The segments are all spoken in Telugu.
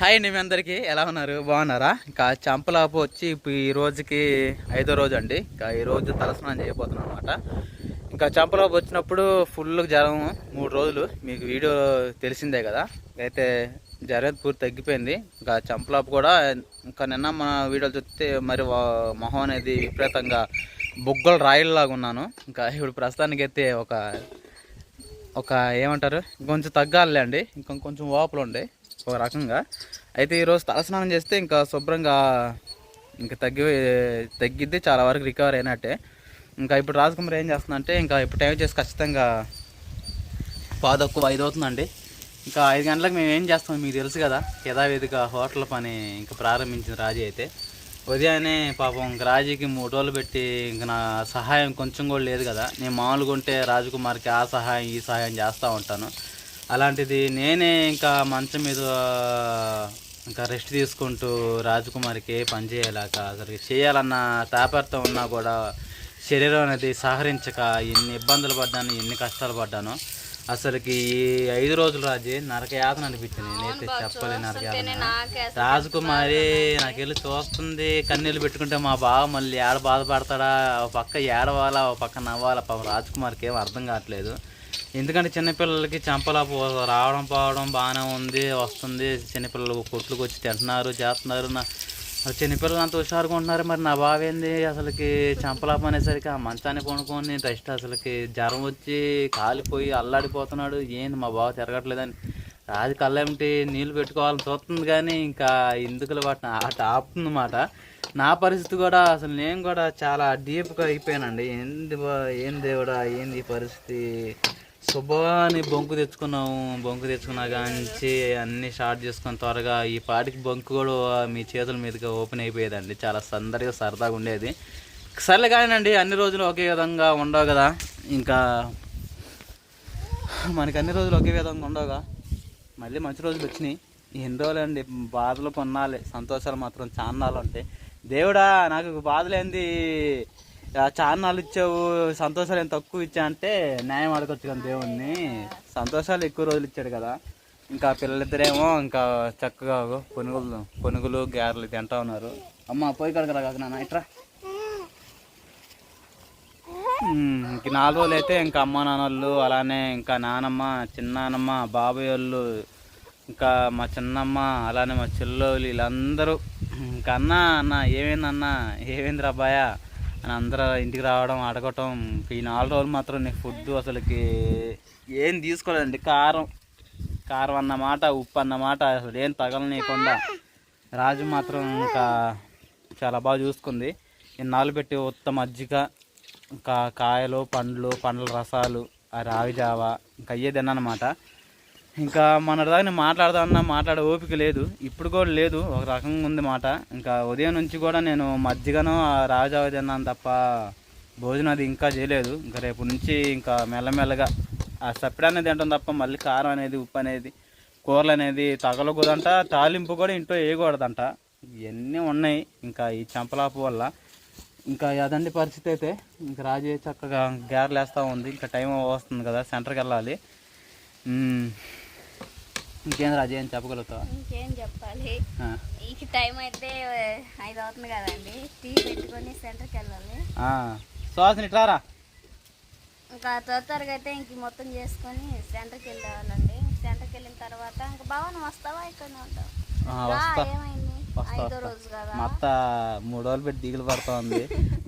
హాయ్ అండి మీ అందరికీ. ఎలా ఉన్నారు? బాగున్నారా? ఇంకా చంపలాపు వచ్చి ఇప్పుడు ఈ రోజుకి ఐదో రోజు అండి. ఇంకా ఈ రోజు తలస్నానం చేయబోతున్నాం అనమాట ఇంకా చంపలాపు వచ్చినప్పుడు ఫుల్ జ్వరం మూడు రోజులు. మీకు వీడియో తెలిసిందే కదా. అయితే జ్వరం పూర్తి తగ్గిపోయింది. ఇంకా చంపలాపు కూడా ఇంకా నిన్న మన వీడియోలు చూస్తే మరి మొహం అనేది విపరీతంగా బొగ్గలు రాయిల్లాగా ఉన్నాను. ఇంకా ఇప్పుడు ప్రస్తుతానికి అయితే ఒక ఒక ఏమంటారు? కొంచెం తగ్గాలి అండి. ఇంకా కొంచెం వాపులు ఉండే. ఒక రకంగా. అయితే ఈరోజు తలస్నానం చేస్తే ఇంకా శుభ్రంగా ఇంకా తగ్గి తగ్గిద్ది చాలా వరకు రికవర్ అయినట్టే. ఇంకా ఇప్పుడు రాజకుమార్ ఏం చేస్తుందంటే ఇంకా ఇప్పుడు టైం చేసి ఖచ్చితంగా పాదొక్కు ఐదు అవుతుందండి. ఇంకా ఐదు గంటలకు మేము ఏం చేస్తాం మీకు తెలుసు కదా యథావిధిగా హోటల్ పని ఇంకా ప్రారంభించింది రాజీ అయితే. ఉదయాన్నే పాపం ఇంక రాజీకి మూడు రోజులు పెట్టి ఇంక నా సహాయం కొంచెం కూడా లేదు కదా. నేను మామూలుగా ఉంటే రాజకుమార్కి ఆ సహాయం ఈ సహాయం చేస్తూ ఉంటాను. అలాంటిది నేనే ఇంకా మంచం మీద ఇంకా రెస్ట్ తీసుకుంటూ రాజకుమారికి ఏ పని చేయలేక అసలు చేయాలన్న తాపర్తం ఉన్నా కూడా శరీరం అనేది సహరించక ఎన్ని ఇబ్బందులు పడ్డాను ఎన్ని కష్టాలు పడ్డాను అసలుకి ఈ ఐదు రోజులు రాజీ నరక యాతన అనిపించింది. నేనైతే చెప్పలేను నరక యాతన. రాజకుమారి నాకెళ్ళి చూస్తుంది కన్నీళ్ళు పెట్టుకుంటే మా బావ మళ్ళీ ఏడ బాధపడతాడా? ఒక పక్క ఏడవాలా ఒక పక్క నవ్వాలా? పాపం రాజకుమార్కి ఏం అర్థం కావట్లేదు. ఎందుకంటే చిన్నపిల్లలకి చెంపలాపు రావడం పోవడం బాగానే ఉంది వస్తుంది. చిన్నపిల్లలు కొట్లకు వచ్చి తింటున్నారు చేస్తున్నారు. నా చిన్నపిల్లలు అంత హుషారుగా ఉంటున్నారు మరి నా బావ ఏంది? అసలుకి చంపలాప అనేసరికి ఆ మంచాన్ని కొనుక్కొని రెస్ట్ అసలుకి. జ్వరం వచ్చి కాలిపోయి అల్లాడిపోతున్నాడు. ఏంది మా బావ తిరగట్లేదని. రాజు కళ్ళేమిటి నీళ్ళు పెట్టుకోవాలని చూస్తుంది కానీ ఇంకా ఎందుకులు వాటిని అటు ఆపుతుందన్నమాట. నా పరిస్థితి కూడా అసలు నేను కూడా చాలా డీప్గా అయిపోయానండి. ఏంది ఏం దేవుడా ఏంది పరిస్థితి? శుభాన్ని బొంకు తెచ్చుకున్నాము బొంకు తెచ్చుకున్నా కానీ అన్నీ స్టార్ట్ చేసుకొని త్వరగా ఈ పాటికి బొంకు కూడా మీ చేతుల మీదుగా ఓపెన్ అయిపోయేదండి. చాలా సందడిగా సరదాగా ఉండేది. సర్లే కానివ్వండి అన్ని రోజులు ఒకే విధంగా ఉండవు కదా. ఇంకా మనకి అన్ని రోజులు ఒకే విధంగా ఉండవుగా మళ్ళీ మంచి రోజులు వచ్చినాయి. ఎన్ని రోజులు అండి? బాధలు కొన్నాలి. సంతోషాలు మాత్రం చాన్నాలు ఉంటాయి దేవుడా నాకు బాధలేంది. ఆ ఇచ్చావు సంతోషాలు ఎంత తక్కువ ఇచ్చా అంటే న్యాయం అడగొచ్చు కదా దేవుణ్ణి. సంతోషాలు ఎక్కువ రోజులు ఇచ్చాడు కదా. ఇంకా పిల్లలిద్దరేమో ఇంకా చక్కగా పునుగులు పునుగులు గారెలు తింటా ఉన్నారు. అమ్మ పోయి కడగరా కాక నాన్న ఇట్రా ఇంక నాలుగు రోజులు అయితే ఇంకా అమ్మ నాన్నలు అలానే ఇంకా నానమ్మ చిన్నానమ్మ బాబాయ్ వాళ్ళు ఇంకా మా చిన్నమ్మ అలానే మా చెల్లెళ్ళు వీళ్ళందరూ. ఇంకా అన్న అన్న ఏమైందన్న ఏమైంది రాబాయా అని అందరూ ఇంటికి రావడం అడగటం ఈ నాలుగు రోజులు మాత్రం నేను ఫుడ్ అసలుకి ఏం తీసుకోలేదండి. కారం కారం అన్నమాట ఉప్పు అన్నమాట అసలు ఏం తగలనీయకుండా రాజు మాత్రం ఇంకా చాలా బాగా చూసుకుంది. ఇన్నాళ్ళు పెట్టి ఉత్త మజ్జిగ ఇంకా కాయలు పండ్లు పండ్ల రసాలు ఆ రాగి జావ ఇంకా అయ్యే తిన్నానమాట ఇంకా మన దాకా నేను మాట్లాడదామన్నా మాట్లాడే ఓపిక లేదు. ఇప్పుడు కూడా లేదు ఒక రకంగా ఉంది మాట. ఇంకా ఉదయం నుంచి కూడా నేను మజ్జిగను ఆ తిన్నాను తప్ప భోజనం అది ఇంకా చేయలేదు. ఇంకా రేపు నుంచి ఇంకా మెల్లమెల్లగా ఆ సప్పిడాన్ని తింటాం తప్ప మళ్ళీ కారం అనేది ఉప్పు అనేది కూరలు అనేది తగలకూడదంట. తాలింపు కూడా ఇంట్లో వేయకూడదంట. ఇవన్నీ ఉన్నాయి ఇంకా ఈ చంపలాపు వల్ల. ఇంకా అదండి పరిస్థితి అయితే. ఇంకా రాజు చక్కగా గ్యార్లు వేస్తూ ఉంది. ఇంకా టైం వస్తుంది కదా సెంటర్కి వెళ్ళాలి. ఇంకేం రాజు ఏం చెప్పగలుగుతావా? ఇంకేం చెప్పాలి. ఈ టైం అయితే ఐదు అవుతుంది కదండి. టీ పెట్టుకొని సెంటర్కి వెళ్ళాలి. సుహాసిని ఇట్లారా ఇంకా త్వరగా అయితే ఇంక మొత్తం చేసుకొని సెంటర్కి వెళ్ళేవాళ్ళండి. సెంటర్కి వెళ్ళిన తర్వాత ఇంకా భవన్ వస్తావా? ఇక్కడనే ఉంటావు. ఏమైంది? ఐదో రోజు కదా. మూడు రోజులు పెట్టి దిగులు పడుతూ ఉంది.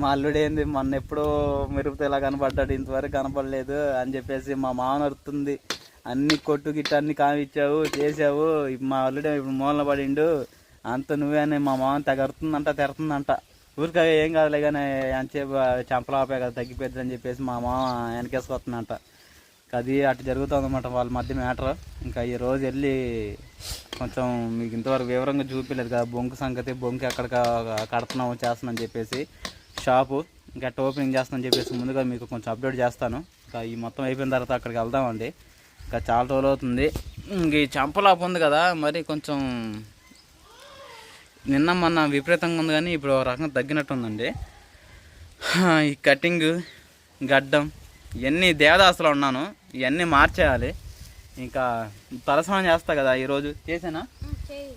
మా అల్లుడు ఏంది మొన్న ఎప్పుడో మెరుగుతో ఇలా కనపడ్డాడు ఇంతవరకు కనపడలేదు అని చెప్పేసి మా మామ నడుతుంది అన్ని కొట్టు గిట్ట అన్ని కావిచ్చావు చేసావు మా ఆల్రెడీ ఇప్పుడు మూలన పడిండు. అంత నువ్వే అని మా మామ తెగరుతుందంట తెరుతుందంట. ఊరికే ఏం కాదులే కానీ ఎంతసేపు చంపలాపే కదా తగ్గిపోద్ది అని చెప్పేసి మా మామ వెనకేసుకొస్తుందంట. అది అటు జరుగుతుందన్నమాట వాళ్ళ మధ్య మ్యాటర్. ఇంకా ఈ రోజు వెళ్ళి కొంచెం మీకు ఇంతవరకు వివరంగా చూపించలేదు కదా బొంకు సంగతి బొంకు ఎక్కడ కడుతున్నాము చేస్తున్నాం చెప్పేసి షాపు. ఇంకా ఓపెనింగ్ చేస్తానని చెప్పేసి ముందుగా మీకు కొంచెం అప్డేట్ చేస్తాను. ఇంకా ఈ మొత్తం అయిపోయిన తర్వాత అక్కడికి వెళ్దామండి. ఇంకా చాలా రోజులు అవుతుంది. ఇంక ఈ చంపలాపు ఉంది కదా మరి కొంచెం నిన్న మొన్న విపరీతంగా ఉంది కానీ ఇప్పుడు ఒక రకంగా తగ్గినట్టు ఉందండి ఈ కటింగ్ గడ్డం ఇవన్నీ దేవదాసులో ఉన్నాను. ఇవన్నీ మార్చేయాలి. ఇంకా తలస్నానం చేస్తా కదా ఈరోజు. చేసానా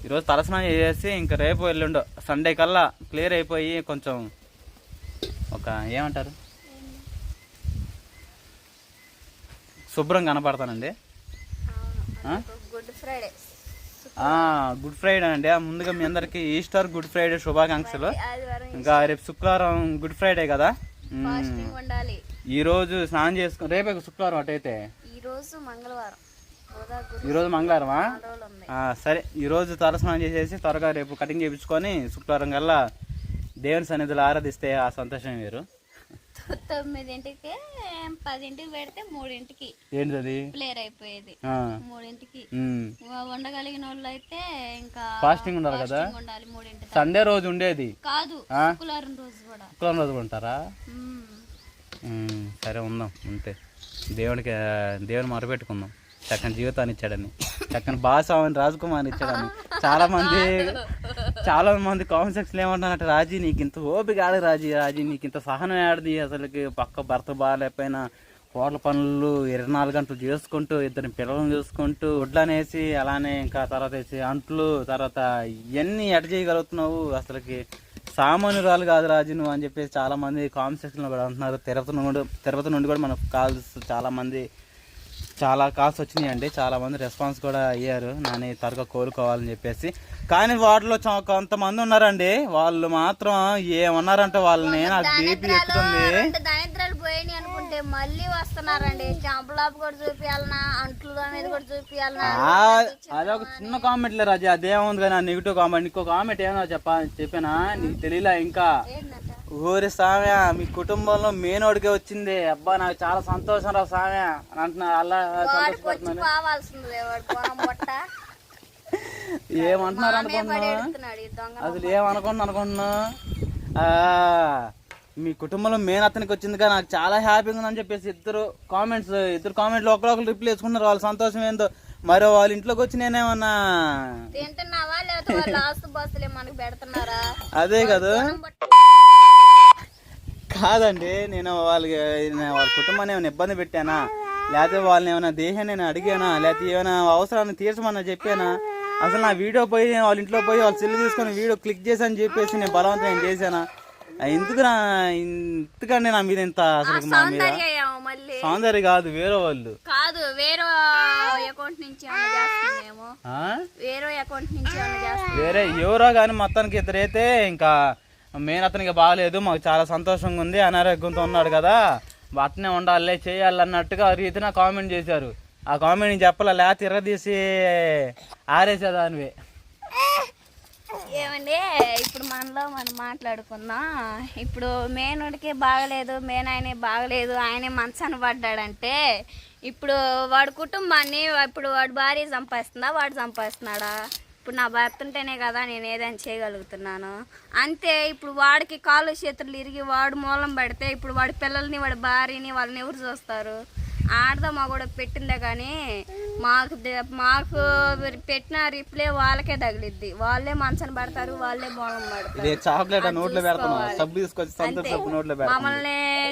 ఈరోజు తలస్నానం చేసేసి ఇంకా రేపు ఎల్లుండో సండే కల్లా క్లియర్ అయిపోయి కొంచెం ఒక ఏమంటారు? శుభ్రం కనపడతానండి. Good Friday. ఆ, గుడ్ ఫ్రైడే అండి. ముందుగా మీ అందరికి ఈస్టర్ గుడ్ ఫ్రైడే శుభాకాంక్షలు. ఇంకా రేపు శుక్రవారం గుడ్ ఫ్రైడే కదా? ఈ రోజు స్నానం చేసుకుని రేపే శుక్రవారం అటైతే? మంగళవారం. ఈరోజు మంగళవారమా? ఆ, సరే. ఈరోజు తలస్నానం చేసేసి త్వరగా రేపు కటింగ్ చేయించుకొని శుక్రవారం కల్లా దేవుని సన్నిధిలో ఆరాధిస్తే ఆ సంతోషం వేరు. తొమ్మిదింటికి పదింటికి పెడితే మూడింటికి ఏంటిది? ప్లేర్ అయిపోయేది. మూడింటికి. ఉండగలిగిన వాళ్ళు అయితే ఇంకా ఫాస్టింగ్ ఉండాలి కదా? ఉండాలి మూడింటి దాకా. సండే రోజు ఉండేది. కాదు? శుక్రవారం రోజు కూడా. శుక్రవారం రోజు ఉంటారా సరే ఉందాం. అంతే దేవుడికి ఆ, దేవుని మొరపెట్టుకుందాం. చక్కని జీవితాన్ని ఇచ్చాడని. చక్కని బాసామని రాజకుమార్ ఇచ్చాడని. చాలా మంది చాలా మంది కామెంట్ సెక్షన్ ఏమంటారంటే రాజీ నీకు ఇంత ఓపిక ఆడ రాజీ రాజీ నీకు ఇంత సహనం ఆడది అసలుకి. పక్క భర్త బాగాలేకపోయినా కోట్ల పనులు ఇరవై నాలుగు గంటలు చేసుకుంటూ ఇద్దరిని పిల్లలను చూసుకుంటూ వడ్లనేసి అలానే ఇంకా తర్వాత వేసి అంట్లు తర్వాత ఇవన్నీ ఎట చేయగలుగుతున్నావు? అసలుకి సామాన్యురాలు కాదు రాజు నువ్వు అని చెప్పేసి చాలామంది కామెంట్ సెక్షన్లో కూడా అంటున్నారు. తిరుపతి నుండి తిరుపతి నుండి కూడా మనకు కాల్స్ చాలామంది చాలా కాల్స్ వచ్చినాయండి. చాలా మంది రెస్పాన్స్ కూడా అయ్యారు. నాని త్వరగా కోలుకోవాలని చెప్పేసి. కానీ వాటిలో కొంతమంది ఉన్నారండి. వాళ్ళు మాత్రం ఏమన్నారంటే వాళ్ళని నాకు బీపీ ఎక్కుతుంది. రెండు దరిద్రాలు పోయినాయి అనుకుంటే మళ్ళీ వస్తున్నారండి. చాంపలాపు కూడా చూపియాలనా? అంట్లు అనేది కూడా చూపియాలనా? ఆ, అదొక చిన్న కామెంట్లే రాజు. అదేముంది కానీ నెగిటివ్ కామెంట్ ఇంకో కామెంట్ ఏమన్నా చెప్పా చెప్పానా? నీకు తెలియలా ఇంకా. ఊరి సామ్య మీ కుటుంబంలో మేనోడికే వచ్చింది. అబ్బా నాకు చాలా సంతోషం రా సామ్య అని అంటున్నా అలా సంతోషపడుతున్నాను ఏమంటున్నారు మామే అనుకుంటున్నా పడేడుతున్నాడు ఈ దొంగ అసలు ఏమనుకున్నా అనుకుంటున్నా మీ కుటుంబంలో మెయిన్ అతనికి వచ్చిందిగా నాకు చాలా హ్యాపీగా ఉందని చెప్పేసి ఇద్దరు కామెంట్స్ ఇద్దరు కామెంట్లు ఒకరొకరు రిప్లై వేసుకున్నారు వాళ్ళ సంతోషం ఏందో. మరో వాళ్ళ ఇంట్లోకి వచ్చి నేనేమన్నా అదే కదా. కాదండి నేను వాళ్ళకి నేను వాళ్ళ కుటుంబాన్ని ఏమైనా ఇబ్బంది పెట్టానా? లేకపోతే వాళ్ళని ఏమైనా దేహాన్ని నేను అడిగానా? లేకపోతే ఏమైనా అవసరాన్ని తీర్చమన్నా చెప్పానా? అసలు నా వీడియో పోయి వాళ్ళ ఇంట్లో పోయి వాళ్ళ సెల్ తీసుకొని వీడియో క్లిక్ చేశాను చెప్పేసి నేను బలవంతం చేశానా? ఎందుకు నా ఇంతకండి నా మీద ఇంత అసలు మా మీద? సౌందర్యం కాదు వేరే వాళ్ళు. కాదు వేరే అకౌంట్ నుంచి? వేరే అకౌంట్ నుంచి వేరే ఎవరో కానీ మొత్తానికి ఇద్దరైతే ఇంకా మెయిన్ అతనికి బాగలేదు మాకు చాలా సంతోషంగా ఉంది అనారోగ్యంతో ఉన్నాడు కదా. అట్నే ఉండాలి చేయాలి అన్నట్టుగా ఆ రీతిన కామెంట్ చేశారు. ఆ కామెంట్ చెప్పలే లేకపోతే ఇరగదీసి ఆరేసేదానివి. ఏమండి ఇప్పుడు మనలో మనం మాట్లాడుకుందాం. ఇప్పుడు మేనుడికి బాగలేదు మేనాయనే బాగలేదు ఆయనే మంచాన పడ్డాడంటే ఇప్పుడు వాడి కుటుంబాన్ని ఇప్పుడు వాడు భార్య సంపాదిస్తుందా వాడు సంపాదిస్తున్నాడా ఇప్పుడు నా భర్త ఉంటేనే కదా నేను ఏదైనా చేయగలుగుతున్నాను. అంతే ఇప్పుడు వాడికి కాళ్ళు చేతులు ఇరిగి వాడు మూలం పడితే ఇప్పుడు వాడి పిల్లల్ని వాడి భార్యని వాళ్ళని ఎవరు చూస్తారు? ఆడదా మా కూడా పెట్టిందే కానీ మాకు మాకు పెట్టిన రిప్లై వాళ్ళకే తగిలిద్ది. వాళ్ళే మంచం పడతారు వాళ్ళే మూలం పడతారు. ఇది చాక్లెట్ ఆ నోట్లో పెడుతున్నావు సబ్బు తీసుకొచ్చి సంతోష సబ్బు నోట్లో పెడతాను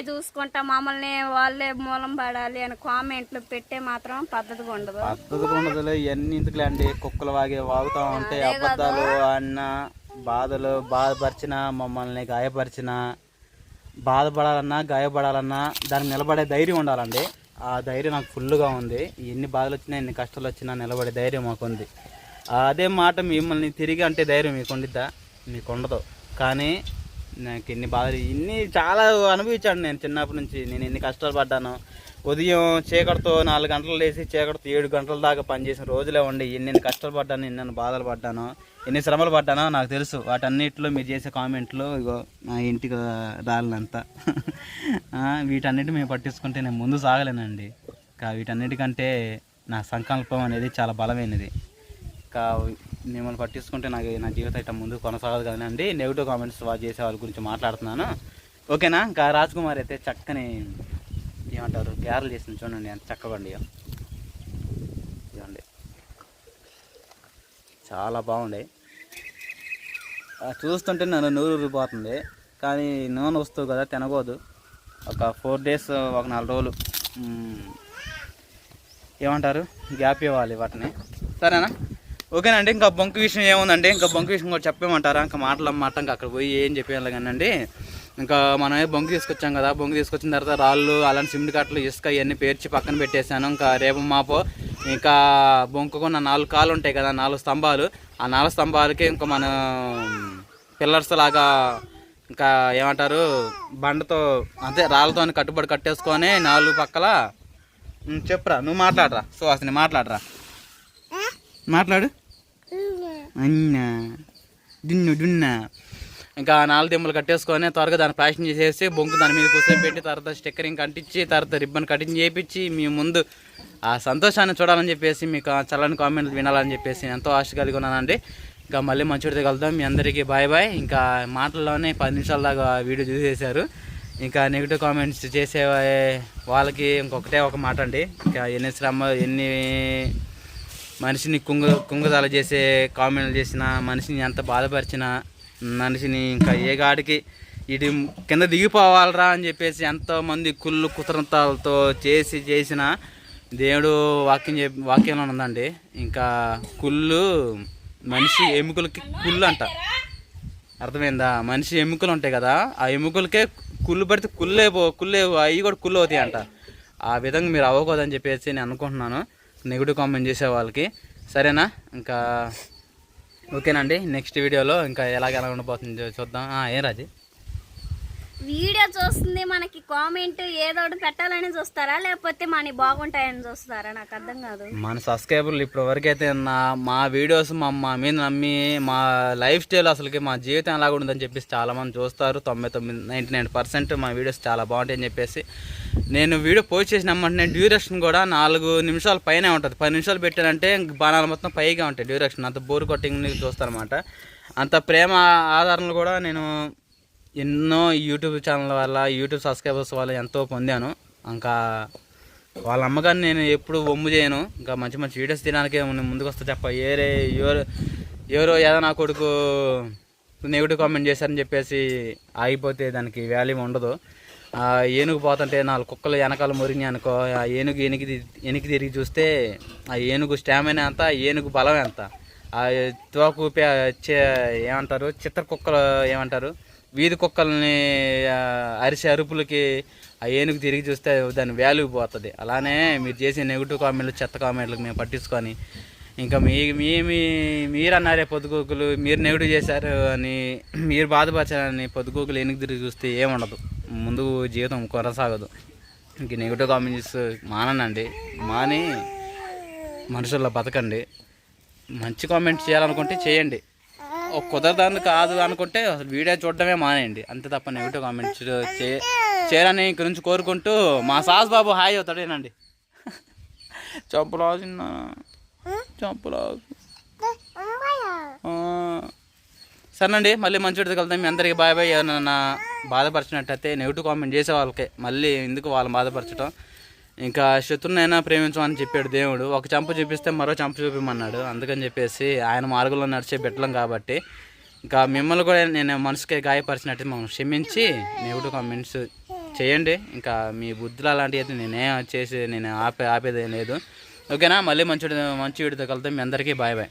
మమ్మల్ని చూసుకుంటా మమ్మల్ని వాళ్ళే మూలం పడాలి అని కామెంట్లు పెట్టే మాత్రం పద్ధతిగా ఉండదు. పద్ధతి ఉండదులే ఇవన్నీ కుక్కలు వాగే వాగుతా ఉంటాయి అబద్ధాలు అన్న బాధలు బాధపరిచిన మమ్మల్ని గాయపరిచిన బాధపడాలన్నా గాయపడాలన్నా దానికి నిలబడే ధైర్యం ఉండాలండి. ఆ ధైర్యం నాకు ఫుల్గా ఉంది. ఎన్ని బాధలు వచ్చినా ఎన్ని కష్టాలు వచ్చినా నిలబడే ధైర్యం మాకు ఉంది అదే మాట మిమ్మల్ని తిరిగి అంటే ధైర్యం మీకు ఉండిద్దా? మీకు ఉండదు. కానీ నాకు ఎన్ని బాధలు ఇన్ని చాలా అనుభవించాను నేను చిన్నప్పటి నుంచి. నేను ఎన్ని కష్టాలు పడ్డాను. ఉదయం చీకటితో నాలుగు గంటలు లేచి చీకటితో ఏడు గంటల దాకా పనిచేసిన రోజులే ఉండి ఎన్ని కష్టాలు పడ్డాను ఎన్ని బాధలు పడ్డాను ఎన్ని శ్రమలు పడ్డానో నాకు తెలుసు. వాటన్నిటిలో మీరు చేసే కామెంట్లు ఇగో నా ఇంటికి రాలినంత. వీటన్నిటి మేము పట్టించుకుంటే నేను ముందు సాగలేనండి. కా వీటన్నిటికంటే నా సంకల్పం అనేది చాలా బలమైనది. కా మిమ్మల్ని పట్టించుకుంటే నాకు నా జీవితం ఇట్లా ముందు కొనసాగదు కదండి. నెగిటివ్ కామెంట్స్ వాళ్ళు చేసే వాళ్ళ గురించి మాట్లాడుతున్నాను. ఓకేనా? ఇంకా రాజ్ కుమార్ అయితే చక్కని ఏమంటారు? గ్యారలు చేసింది చూడండి ఎంత చక్కగా ఇవ్వండి చాలా బాగుండే. చూస్తుంటే నన్ను నూరు ఊరిపోతుంది. కానీ నూనె వస్తువు కదా తినకూడదు. ఒక ఫోర్ డేస్ ఒక నాలుగు రోజులు. ఏమంటారు? గ్యాప్ ఇవ్వాలి వాటిని. సరేనా? ఓకేనండి ఇంకా బొంకు విషయం ఏముందండి? ఇంకా బొంకు విషయం కూడా చెప్పేమంటారా? ఇంకా మాటలన్నమాట ఇంకా అక్కడ పోయి ఏం చెప్పేయాలి కానండి ఇంకా మనం ఏ బొంకు తీసుకొచ్చాం కదా బొంకు తీసుకొచ్చిన తర్వాత రాళ్ళు అలాంటి సిమెంట్ కట్టలు ఇసుక ఇవన్నీ పేర్చి పక్కన పెట్టేశాను. ఇంకా రేపు మాపో ఇంకా బొంకుకు నా నాలుగు కాళ్ళు ఉంటాయి కదా నాలుగు స్తంభాలు. ఆ నాలుగు స్తంభాలకి ఇంకా మనం పిల్లర్స్ లాగా ఇంకా ఏమంటారు బండతో అదే రాళ్ళతో కట్టుబడి కట్టేసుకొని నాలుగు పక్కల చెప్పురా నువ్వు మాట్లాడరా సుహాసిని మాట్లాడరా. మాట్లాడు. అన్నా దున్ను దున్నా. ఇంకా నాలుగు దిమ్మలు కట్టేసుకొని త్వరగా దాన్ని ప్యాషన్ చేసేసి బొంకు దాని మీద కూర్చొని పెట్టి తర్వాత స్టిక్కరింగ్ అంటించి తర్వాత రిబ్బన్ కటింగ్ చేయించి మీ ముందు ఆ సంతోషాన్ని చూడాలని చెప్పేసి మీకు చల్లని కామెంట్లు వినాలని చెప్పేసి ఎంతో ఆశ కలిగి ఉన్నానండి. ఇంకా మళ్ళీ మంచిగా కలుద్దాం. మీ అందరికీ బాయ్ బాయ్. ఇంకా మాటల్లోనే పది నిమిషాల దాకా వీడియో చూసేశారు. ఇంకా నెగిటివ్ కామెంట్స్ చేసే వాళ్ళకి ఇంకొకటే ఒక మాట అండి. ఇంకా ఎన్ని శ్రమ ఎన్ని మనిషిని కుంగ కుంగదాల చేసే కామెంట్లు చేసిన మనిషిని ఎంత బాధపరిచిన మనిషిని ఇంకా ఏ గాడికి ఇది కింద దిగిపోవాలరా అని చెప్పేసి ఎంతో మంది కుళ్ళు కుతంత్రాలతో చేసి చేసిన దేవుడు వాక్యం చెప్ వాక్యంలో ఉందండి. ఇంకా కుళ్ళు మనిషి ఎముకలకి కుళ్ళు అంట. అర్థమైందా? మనిషి ఎముకలు ఉంటాయి కదా ఆ ఎముకలకే కుళ్ళు పడితే కుళ్ళే పో కుళ్ళే అవి కూడా కుళ్ళు అవుతాయి అంట ఆ విధంగా మీరు అవ్వకూడదని చెప్పేసి నేను అనుకుంటున్నాను. నెగిటివ్ కామెంట్ చేసే వాళ్ళకి. సరేనా? ఇంకా ఓకేనండి. నెక్స్ట్ వీడియోలో ఇంకా ఎలాగ ఎలా ఉండబోతుందో చూద్దాం. ఏం రాజీ? వీడియో చూస్తుంది మనకి కామెంట్ ఏదో ఒకటి పెట్టాలని చూస్తారా? లేకపోతే మన బాగుంటాయని చూస్తారా? నాకు అర్థం కాదు. మన సబ్స్క్రైబర్లు ఇప్పటి వరకు అయితే నా మా వీడియోస్ మా మా మీద నమ్మి మా లైఫ్ స్టైల్ అసలుకి మా జీవితం ఎలా ఉందని చెప్పేసి చాలామంది చూస్తారు. తొంభై తొమ్మిది నైంటీ నైన్ పర్సెంట్ మా వీడియోస్ చాలా బాగుంటాయని చెప్పేసి. నేను వీడియో పోస్ట్ చేసిన వెంటనే డ్యూరేషన్ కూడా నాలుగు నిమిషాల పైనే ఉంటుంది. పది నిమిషాలు పెట్టానంటే బాణాలు మొత్తం పైగా ఉంటాయి. డ్యూరేషన్ అంత బోర్ కొట్టింగ్ చూస్తారనమాట అంత ప్రేమ ఆధారణలు కూడా నేను ఎన్నో యూట్యూబ్ ఛానల్ వల్ల యూట్యూబ్ సబ్స్క్రైబర్స్ వల్ల ఎంతో పొందాను. ఇంకా వాళ్ళ అమ్మగారిని నేను ఎప్పుడు ఒమ్ము చేయను. ఇంకా మంచి మంచి వీడియోస్ తినడానికే ముందుకు వస్తా చెప్ప ఏరే ఎవరు ఎవరో ఏదో నా కొడుకు నెగిటివ్ కామెంట్ చేశారని చెప్పేసి ఆగిపోతే దానికి వాల్యూ ఉండదు. ఆ ఏనుగు పోతుంటే నాలుగు కుక్కలు వెనకాల మురిగి అనుకో ఆ ఏనుగు ఎనికి ఎనికి తిరిగి చూస్తే ఆ ఏనుగు స్టామినా ఎంత ఏనుగు బలం ఎంత? ఆ తోకుపే ఏమంటారు చిత్ర కుక్కలు ఏమంటారు? వీధి కుక్కల్ని అరిసే అరుపులకి ఆ ఏనుగు తిరిగి చూస్తే దాని వాల్యూ పోతుంది. అలానే మీరు చేసే నెగిటివ్ కామెంట్లు చెత్త కామెంట్లకు మేము పట్టించుకొని ఇంకా మీ మీ మీ మీరు అన్నారే పొద్దుగూకులు మీరు నెగిటివ్ చేశారు అని మీరు బాధపరచారని పొద్దుగూకులు ఎనికి తిరిగి చూస్తే ఏముండదు. ముందు జీవితం కొనసాగదు. ఇంక నెగిటివ్ కామెంట్స్ మానండి మాని మనుషుల్లో బతకండి. మంచి కామెంట్ చేయాలనుకుంటే చేయండి. ఒక కుదరదాన్ని కాదు అనుకుంటే అసలు వీడియో చూడడమే మానేయండి. అంతే తప్ప నెగిటివ్ కామెంట్స్ చే చేయాలని ఇంక నుంచి కోరుకుంటూ మా సాస్ బాబు హాయ్ అవుతాడేనండి చంపరాజు చంపరాజు సరేనండి మళ్ళీ మంచి వీడియోకి వెళ్తాం మీ అందరికీ బాయ్ బాయ్. ఏమన్నా బాధపరిచినట్టయితే నెగిటివ్ కామెంట్ చేసే వాళ్ళకే. మళ్ళీ ఎందుకు వాళ్ళని బాధపరచడం ఇంకా శత్రునైనా ప్రేమించమని చెప్పాడు దేవుడు. ఒక చంప చూపిస్తే మరో చంప చూపిమన్నాడు. అందుకని చెప్పేసి ఆయన మార్గంలో నడిచే బిడ్డలం కాబట్టి ఇంకా మిమ్మల్ని కూడా నేను మనసుకి గాయపరిచినట్టు మనం క్షమించి దేవుడు కామెంట్స్ చేయండి. ఇంకా మీ బుద్ధులు అలాంటివి అయితే నేనేం చేసి నేను ఆపే ఆపేది లేదు. ఓకేనా? మళ్ళీ మంచి మంచి వీడితో కలుద్దాం. మీ అందరికీ బాయ్ బాయ్.